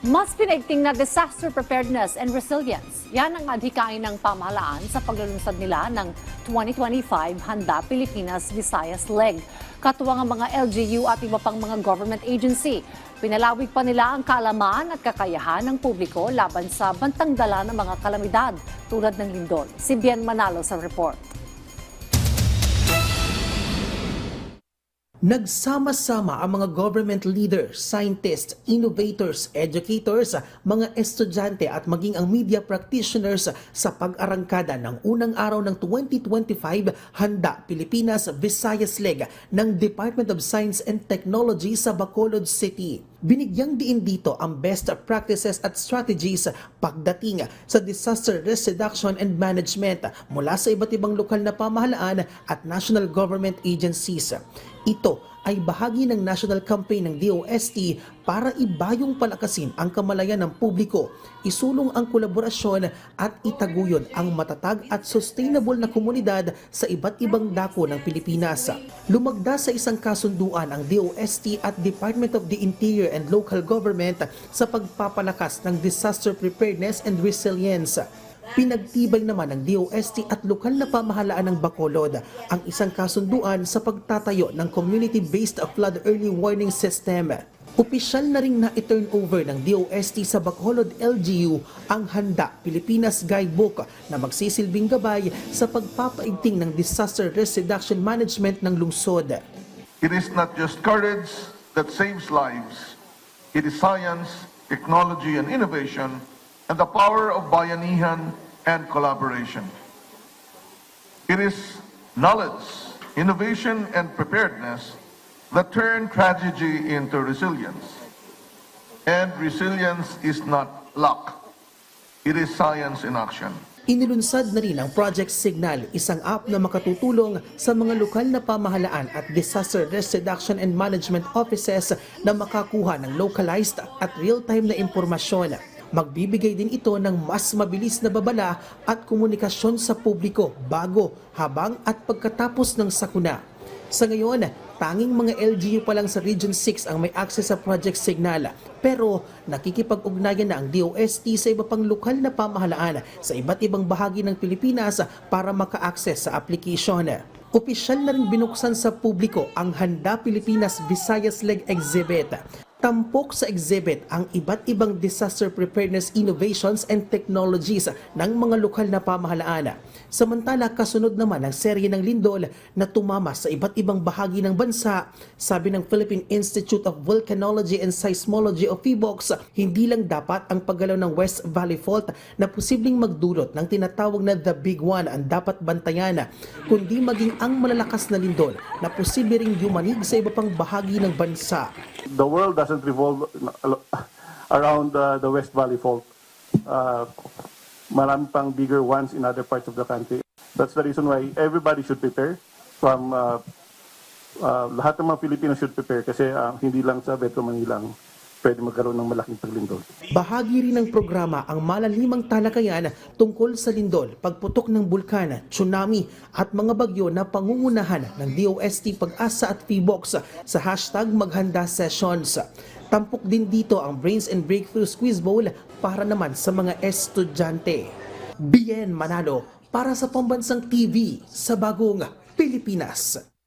Mas pinaigting na disaster preparedness and resilience. Yan ang adhikain ng pamahalaan sa paglulunsad nila ng 2025 Handa Pilipinas Visayas Leg. Katuwang ang mga LGU at iba pang mga government agency. Pinalawig pa nila ang kaalaman at kakayahan ng publiko laban sa bantang dala ng mga kalamidad tulad ng lindol. Si Bien Manalo sa report. Nagsama-sama ang mga government leaders, scientists, innovators, educators, mga estudyante at maging ang media practitioners sa pag-arangkada ng unang araw ng 2025 Handa Pilipinas Visayas Leg ng Department of Science and Technology sa Bacolod City. Binigyang diin dito ang best practices at strategies pagdating sa disaster risk reduction and management mula sa iba't ibang lokal na pamahalaan at national government agencies. Ito ay bahagi ng national campaign ng DOST para ibayong palakasin ang kamalayan ng publiko, isulong ang kolaborasyon at itaguyod ang matatag at sustainable na komunidad sa iba't ibang dako ng Pilipinas. Lumagda sa isang kasunduan ang DOST at Department of the Interior and Local Government sa pagpapalakas ng disaster preparedness and resilience. Pinagtibay naman ng DOST at lokal na pamahalaan ng Bacolod ang isang kasunduan sa pagtatayo ng community-based flood early warning system. Opisyal na rin na i-turn over ng DOST sa Bacolod LGU ang Handa Pilipinas Guidebook na magsisilbing gabay sa pagpapaigting ng disaster risk reduction management ng lungsod. It is not just courage that saves lives. It is science, technology, and innovation, and the power of bayanihan and collaboration. It is knowledge, innovation, and preparedness that turn tragedy into resilience. And resilience is not luck. It is science in action. Inilunsad na rin ang Project Signal, isang app na makatutulong sa mga lokal na pamahalaan at disaster risk reduction and management offices na makakuha ng localized at real-time na impormasyon. Magbibigay din ito ng mas mabilis na babala at komunikasyon sa publiko bago, habang at pagkatapos ng sakuna. Sa ngayon, tanging mga LGU pa lang sa Region 6 ang may access sa Project Signal. Pero nakikipag-ugnayan na ang DOST sa iba pang lokal na pamahalaan sa iba't ibang bahagi ng Pilipinas para maka-access sa application. Opisyal na rin binuksan sa publiko ang Handa Pilipinas Visayas Leg Exhibit. Tampok sa exhibit ang iba't ibang disaster preparedness innovations and technologies ng mga lokal na pamahalaan. Samantala, kasunod naman ang serye ng lindol na tumama sa iba't ibang bahagi ng bansa. Sabi ng Philippine Institute of Volcanology and Seismology of PHIVOLCS, hindi lang dapat ang paggalaw ng West Valley Fault na posibleng magdulot ng tinatawag na The Big One ang dapat bantayan, kundi maging ang malalakas na lindol na posible ring yumanig sa iba pang bahagi ng bansa. The world doesn't revolve around uh, the West Valley Fault. Uh, marami pang bigger ones in other parts of the country. That's the reason why everybody should prepare. From uh, uh, lahat ng mga Pilipino should prepare kasi uh, hindi lang sa Metro Manila ang pwede magkaroon ng malaking paglindol. Bahagi rin ng programa ang malalimang talakayan tungkol sa lindol, pagputok ng bulkan, tsunami at mga bagyo na pangungunahan ng DOST Pag-asa at PBOX sa hashtag Maghanda Sessions. Tampok din dito ang Brains and Breakthrough Squeeze Bowl para naman sa mga estudyante. Bien Manalo para sa Pambansang TV sa Bagong Pilipinas.